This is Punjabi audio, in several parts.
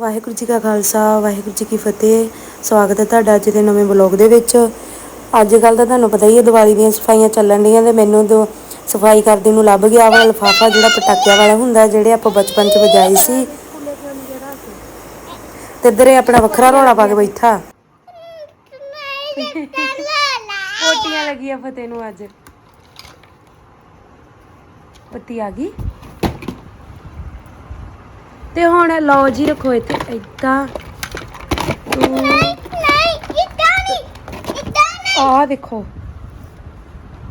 ਵਾਹਿਗੁਰੂ ਜੀ ਕਾ ਖਾਲਸਾ, ਵਾਹਿਗੁਰੂ ਜੀ ਕੀ ਫਤਿਹ। ਸਵਾਗਤ ਹੈ ਤੁਹਾਡਾ ਅੱਜ ਦੇ ਨਵੇਂ ਬਲੌਗ ਦੇ ਵਿੱਚ। ਅੱਜ ਕੱਲ ਤਾਂ ਤੁਹਾਨੂੰ ਪਤਾ ਹੀ ਹੈ, ਦੀਵਾਲੀ ਦੀਆਂ ਸਫਾਈਆਂ ਚੱਲਣ ਡੀਆਂ ਤੇ ਮੈਨੂੰ ਦੋ ਸਫ਼ਾਈ ਕਰਦੇ ਨੂੰ ਲੱਭ ਗਿਆ ਵਾ ਲਿਫਾਫਾ ਜਿਹੜਾ ਪਟਾਕਿਆਂ ਵਾਲਾ ਹੁੰਦਾ, ਜਿਹੜੇ ਆਪਾਂ ਬਚਪਨ 'ਚ ਵਜਾਏ ਸੀ। ਤੇ ਇੱਧਰ ਆਪਣਾ ਵੱਖਰਾ ਰੌਲਾ ਪਾ ਕੇ ਬੈਠਾ। ਪੋਟੀਆਂ ਲੱਗੀਆਂ ਫਤਿਹ ਨੂੰ ਅੱਜ। ਪੱਤੀ ਆ ਗਈ। ਤੇ ਹੁਣ ਲਓ ਜੀ ਰੱਖੋ ਇੱਥੇ ਏਦਾਂ। ਆਹ ਦੇਖੋ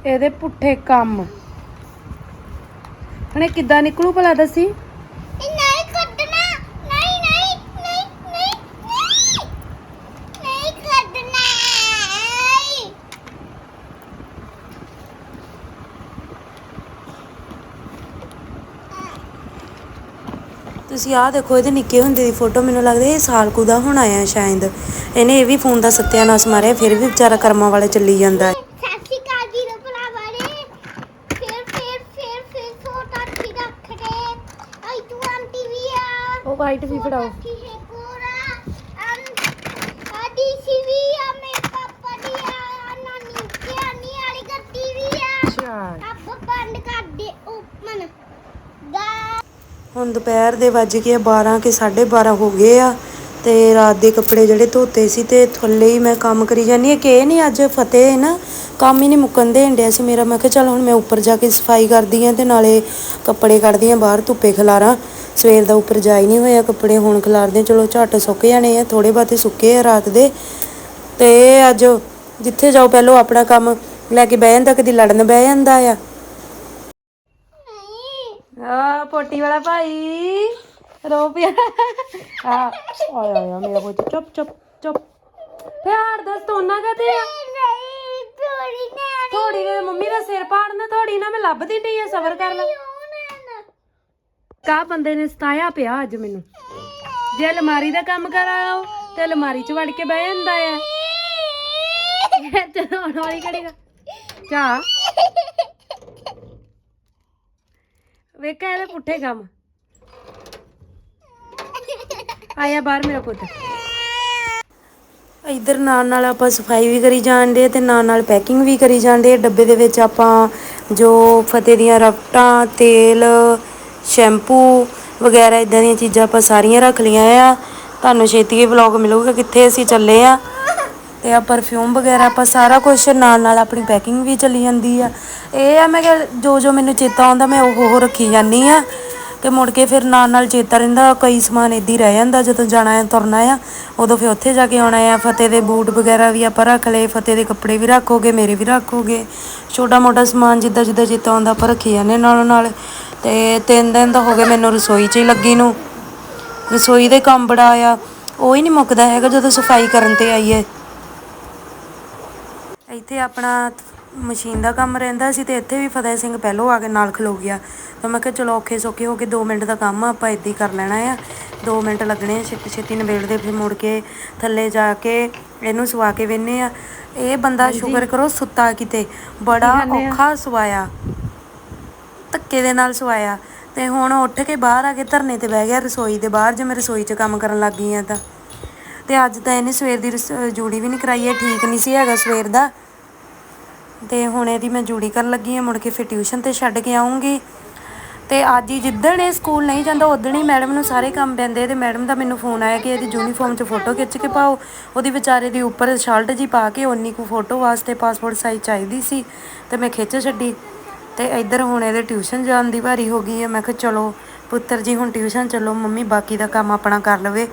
ਇਹਦੇ ਪੁੱਠੇ ਕੰਮ। ਹਣੇ ਕਿੱਦਾਂ ਨਿਕਲੂ ਭਲਾ ਦੱਸੀ? ਤੁਸੀਂ ਆਹ ਦੇਖੋ ਇਹਦੇ ਨਿੱਕੇ ਹੁੰਦੇ ਦੀ ਫੋਟੋ ਮੈਨੂੰ ਲੱਗਦਾ ਇਹ ਸਾਲ ਕੁ ਦਾ ਹੁਣ ਆਇਆ ਸ਼ਾਇਦ। ਇਹਨੇ ਇਹ ਵੀ ਫੋਨ ਦਾ ਸੱਤਿਆਨਾਸ਼ ਮਾਰਿਆ ਫਿਰ ਵੀ ਵਿਚਾਰਾ ਕਰਮਾਂ ਵਾਲੇ ਚੱਲੀ ਜਾਂਦਾ ਹੈ। ਉਹ ਵਾਈਟ ਵੀ ਫੜਾਓ ਅੱਛਾ ਬੰਦ ਕਰ ਦੇ ਉਹ ਮਨ ਗਾ ਹੁਣ ਦੁਪਹਿਰ ਦੇ ਵੱਜ ਗਏ ਆ 12 ਕੇ 12:30 ਹੋ ਗਏ ਆ ਤੇ ਰਾਤ ਦੇ ਕੱਪੜੇ ਜਿਹੜੇ ਧੋਤੇ ਸੀ ਤੇ ਥੱਲੇ ਹੀ ਮੈਂ ਕੰਮ ਕਰੀ ਜਾਨੀ ਆ ਕਿ ਨਹੀਂ ਅੱਜ ਫਤਿਹ ਹੈ ਨਾ, ਕੰਮ ਹੀ ਨਹੀਂ ਮੁੱਕਣ ਦੇਣ ਡਿਆ ਸੀ ਮੇਰਾ। ਮੈਂ ਕਿਹਾ ਚੱਲ ਹੁਣ ਮੈਂ ਉੱਪਰ ਜਾ ਕੇ ਸਫ਼ਾਈ ਕਰਦੀ ਆ ਤੇ ਨਾਲੇ ਕੱਪੜੇ ਕੱਢਦੀ ਆ ਬਾਹਰ ਧੁੱਪੇ ਖਲਾਰਾਂ। ਸਵੇਰ ਦਾ ਉੱਪਰ ਜਾ ਹੀ ਨਹੀਂ ਹੋਇਆ ਕੱਪੜੇ, ਹੁਣ ਖਲਾਰਦੇ ਚਲੋ ਝੱਟ ਸੁੱਕ ਜਾਣੇ ਆ ਥੋੜੇ ਬਾਤੇ ਸੁੱਕੇ ਆ ਰਾਤ ਦੇ। ਤੇ ਅੱਜ ਜਿੱਥੇ ਜਾਓ ਪਹਿਲਾਂ ਆਪਣਾ ਕੰਮ ਲੈ ਕੇ ਬਹਿ ਜਾਂਦਾ, ਕਦੀ ਲੜਨ ਬਹਿ ਜਾਂਦਾ ਆ। ਆ ਪੋਟੀ ਵਾਲਾ ਭਾਈ। ਰੋ ਪਿਆ। ਆ ਆਇਆ ਆਇਆ ਮੇਰਾ ਪੁੱਤ, ਚੁੱਪ ਚੁੱਪ ਚੁੱਪ। ਪਿਆਰ ਦੱਸ ਤੋਨਾ ਕਹਤੇ ਆ ਨਹੀਂ ਥੋੜੀ ਨਾ ਥੋੜੀ ਦੇ ਮੰਮੀ ਦਾ ਸਿਰ ਪਾੜਨਾ, ਥੋੜੀ ਨਾ ਮੈਂ ਲੱਭਦੀ ਨਹੀਂ ਆ, ਸਬਰ ਕਰ ਲੈ। ਕਾ ਬੰਦੇ ਨੇ ਸਤਾਇਆ ਪਿਆ ਅੱਜ ਮੈਨੂੰ? ਜੇ ਅਲਮਾਰੀ ਦਾ ਕੰਮ ਕਰਾਓ ਤੇ ਅਲਮਾਰੀ 'ਚ ਵੜ ਕੇ ਬਹਿ ਜਾਂਦਾ ਆ। ਚਲਾਉਣ ਵਾਲੀ ਕਿਹੜੀ ਗਾ ਚਾ ਵੇਖਿਆ ਇਹਦੇ ਪੁੱਠੇ ਕੰਮ। ਆਇਆ ਬਾਹਰ ਮੇਰਾ ਪੁੱਤ। ਇਧਰ ਨਾਲ ਨਾਲ ਆਪਾਂ ਸਫ਼ਾਈ ਵੀ ਕਰੀ ਜਾਂਦੇ ਤੇ ਨਾਲ ਨਾਲ ਪੈਕਿੰਗ ਵੀ ਕਰੀ ਜਾਂਦੇ ਡੱਬੇ ਦੇ ਵਿੱਚ ਆਪਾਂ ਜੋ ਫਤੇ ਦੀਆਂ ਰਫਟਾਂ ਤੇਲ, ਸ਼ੈਂਪੂ ਵਗੈਰਾ ਇਦਾਂ ਦੀਆਂ ਚੀਜ਼ਾਂ ਆਪਾਂ ਸਾਰੀਆਂ ਰੱਖ ਲਈਆਂ ਆ। ਤੁਹਾਨੂੰ ਛੇਤੀ ਹੀ ਵਲੌਗ ਮਿਲੂਗਾ ਕਿੱਥੇ ਅਸੀਂ ਚੱਲੇ ਆ। ਤੇ ਆ ਪਰਫਿਊਮ ਵਗੈਰਾ ਆਪਾਂ ਸਾਰਾ ਕੁਝ ਨਾਲ ਨਾਲ ਆਪਣੀ ਪੈਕਿੰਗ ਵੀ ਚਲੀ ਜਾਂਦੀ ਆ। ਇਹ ਆ ਮੈਂ ਕਿਹਾ ਜੋ ਜੋ ਮੈਨੂੰ ਚੇਤਾ ਆਉਂਦਾ ਮੈਂ ਉਹ ਉਹ ਰੱਖੀ ਜਾਂਦੀ ਆ। ਤੇ ਮੁੜ ਕੇ ਫਿਰ ਨਾਲ ਨਾਲ ਚੇਤਾ ਰਹਿੰਦਾ, ਕਈ ਸਮਾਨ ਏਦੀ ਰਹਿ ਜਾਂਦਾ ਜਦੋਂ ਜਾਣਾ ਹੈ, ਤੁਰਨਾ ਆ। ਉਦੋਂ ਫਿਰ ਉੱਥੇ ਜਾ ਕੇ ਆਉਣਾ ਆ, ਫਤਿਹ ਦੇ ਬੂਟ ਵਗੈਰਾ ਵੀ ਆਪਾਂ ਰੱਖ ਲਏ, ਫਤਿਹ ਦੇ ਕੱਪੜੇ ਵੀ ਰੱਖੋਗੇ, ਮੇਰੇ ਵੀ ਰੱਖੋਗੇ। ਛੋਟਾ ਮੋਟਾ ਸਮਾਨ ਜਿੱਦਾਂ ਜਿੱਦਾਂ ਚੇਤਾ ਆਉਂਦਾ ਆਪਾਂ ਰੱਖੀ ਜਾਂਦੇ ਨਾਲੋਂ ਨਾਲ। ਤੇ ਤਿੰਨ ਦਿਨ ਤਾਂ ਹੋ ਗਏ ਮੈਨੂੰ ਰਸੋਈ 'ਚ ਹੀ ਲੱਗੀ ਨੂੰ। ਰਸੋਈ ਦੇ ਕੰਮ ਬੜਾ ਆ, ਉਹ ਹੀ ਨਹੀਂ ਮੁੱਕਦਾ ਹੈਗਾ ਜਦੋਂ ਸਫ਼ਾਈ ਕਰਨ ਤੇ ਆਈਏ। ਇੱਥੇ ਆਪਣਾ ਮਸ਼ੀਨ ਦਾ ਕੰਮ ਰਹਿੰਦਾ ਸੀ ਤੇ ਇੱਥੇ ਵੀ ਫਤਿਹ ਸਿੰਘ ਪਹਿਲੋਂ ਆ ਕੇ ਨਾਲ ਖਲੋ ਗਿਆ। ਤਾਂ ਮੈਂ ਕਿਹਾ ਚਲੋ ਔਖੇ ਸੌਖੇ ਹੋ ਕੇ 2 ਮਿੰਟ ਦਾ ਕੰਮ ਆ ਆਪਾਂ ਇੱਦਾਂ ਹੀ ਕਰ ਲੈਣਾ ਆ। 2 ਮਿੰਟ ਲੱਗਣੇ ਛੇਤੀ ਛੇਤੀ ਨਿਬੇੜਦੇ ਫਿਰ ਮੁੜ ਕੇ ਥੱਲੇ ਜਾ ਕੇ ਇਹਨੂੰ ਸਵਾ ਕੇ ਵੇਨੇ ਆ। ਇਹ ਬੰਦਾ ਸ਼ੁਕਰ ਕਰੋ ਸੁੱਤਾ ਕਿਤੇ। ਬੜਾ ਔਖਾ ਸਵਾਇਆ। ਧੱਕੇ ਦੇ ਨਾਲ ਸਵਾਇਆ। ਤੇ ਹੁਣ ਉੱਠ ਕੇ ਬਾਹਰ ਆ ਕੇ ਧਰਨੇ ਤੇ ਬਹਿ ਗਿਆ ਰਸੋਈ ਦੇ ਬਾਹਰ ਜੇ ਮੈਂ ਰਸੋਈ 'ਚ ਕੰਮ ਕਰਨ ਲੱਗ ਗਈ ਆ ਤਾਂ। ਤੇ ਅੱਜ ਤਾਂ ਇਹਨੇ ਸਵੇਰ ਦੀ ਜੂੜੀ ਵੀ ਨਹੀਂ ਕਰਾਈ ਹੈ ਠੀਕ ਨਹੀਂ ਸੀ ਹੈਗਾ ਸਵੇਰ ਦਾ। ਤੇ ਹੁਣ ਇਹਦੀ ਮੈਂ ਜੂੜੀ ਕਰਨ ਲੱਗੀ ਆ ਮੁੜ ਕੇ ਫਿਰ ਟਿਊਸ਼ਨ ਤੇ ਛੱਡ ਕੇ ਆਉਂਗੀ ਤੇ ਅੱਜ ਹੀ ਜਿੱਦਣ ਇਹ ਸਕੂਲ ਨਹੀਂ ਜਾਂਦਾ ਉਦਣ ਹੀ ਮੈਡਮ ਨੂੰ ਸਾਰੇ ਕੰਮ ਪੈਂਦੇ ਤੇ ਮੈਡਮ ਦਾ ਮੈਨੂੰ ਫੋਨ ਆਇਆ ਕਿ ਇਹਦੀ ਯੂਨੀਫਾਰਮ 'ਚ ਫੋਟੋ ਖਿੱਚ ਕੇ ਪਾਓ। ਉਹਦੀ ਵਿਚਾਰੇ ਦੀ ਉੱਪਰ ਸ਼ਰਟ ਜੀ ਪਾ ਕੇ ਓਨੀ ਕੁ ਫੋਟੋ ਵਾਸਤੇ ਪਾਸਪੋਰਟ ਸਾਈਜ਼ ਚਾਹੀਦੀ ਸੀ ਤੇ ਮੈਂ ਖਿੱਚ ਛੱਡੀ। ਤੇ ਇੱਧਰ ਹੁਣ ਇਹਦੇ ਟਿਊਸ਼ਨ ਜਾਣ ਦੀ ਵਾਰੀ ਹੋ ਗਈ ਹੈ ਮੈਂ ਕਿਹਾ ਚਲੋ ਪੁੱਤਰ ਜੀ, ਹੁਣ ਟਿਊਸ਼ਨ ਚੱਲੋ, ਮੰਮੀ ਬਾਕੀ ਦਾ ਕੰਮ ਆਪਣਾ ਕਰ ਲਵੇ।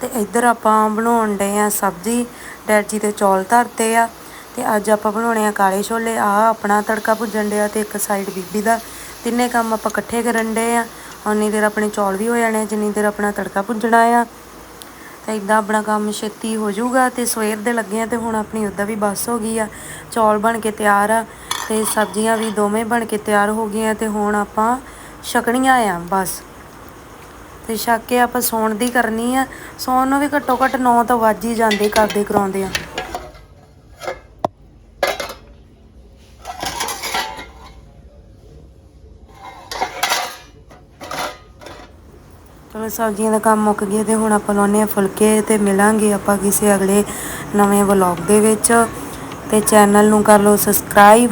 ਤੇ ਇੱਧਰ ਆਪਾਂ ਬਣਾਉਣ ਡਏ ਆ ਸਬਜ਼ੀ, ਡੈਡ ਜੀ ਦੇ ਚੌਲ ਧਰਤੇ ਆ। ਤੇ ਅੱਜ ਆਪਾਂ ਬਣਾਉਣੇ ਆ ਕਾਲੇ ਛੋਲੇ। ਆ ਆਪਣਾ ਤੜਕਾ ਭੁੱਜਣ ਡਿਆ ਤੇ ਇੱਕ ਸਾਈਡ ਬੀਬੀ ਦਾ। ਤਿੰਨੇ ਕੰਮ ਆਪਾਂ ਇਕੱਠੇ ਕਰਨ ਡੇ ਆ। ਉਨੀ ਦੇਰ ਆਪਣੇ ਚੌਲ ਵੀ ਹੋ ਜਾਣੇ, ਜਿੰਨੀ ਦੇਰ ਆਪਣਾ ਤੜਕਾ ਭੁੱਜਣਾ ਆ। ਤੇ ਇਦਾਂ ਆਪਣਾ ਕੰਮ ਛੇਤੀ ਹੋ ਜਾਊਗਾ ਤੇ ਸਵੇਰ ਦੇ ਲੱਗੇ ਆ ਤੇ ਹੁਣ ਆਪਣੀ ਉੱਦਾਂ ਵੀ ਬੱਸ ਹੋ ਗਈ ਆ। ਚੌਲ ਬਣ ਕੇ ਤਿਆਰ ਆ ਤੇ ਸਬਜ਼ੀਆਂ ਵੀ ਦੋਵੇਂ ਬਣ ਕੇ ਤਿਆਰ ਹੋ ਗਈਆਂ ਤੇ ਹੁਣ ਆਪਾਂ ਛਕਣੀਆਂ ਆ ਬਸ। ਤੇ ਛੱਕ ਕੇ ਆਪਾਂ ਸੌਣ ਦੀ ਕਰਨੀ ਆ। ਸੌਣ ਨੂੰ ਵੀ ਘੱਟੋ ਘੱਟ 9 ਤੋਂ ਵੱਜ ਹੀ ਜਾਂਦੇ ਕਰਦੇ ਕਰਾਉਂਦੇ ਆ। ਚਲੋ ਸਬਜ਼ੀਆਂ ਦਾ ਕੰਮ ਮੁੱਕ ਗਿਆ ਤੇ ਹੁਣ ਆਪਾਂ ਲਾਉਨੇ ਆ ਫੁਲਕੇ ਤੇ ਮਿਲਾਂਗੇ ਆਪਾਂ ਕਿਸੇ ਅਗਲੇ ਨਵੇਂ ਵਲੌਗ ਦੇ ਵਿੱਚ। ਤੇ ਚੈਨਲ ਨੂੰ ਕਰ ਲਓ ਸਬਸਕ੍ਰਾਈਬ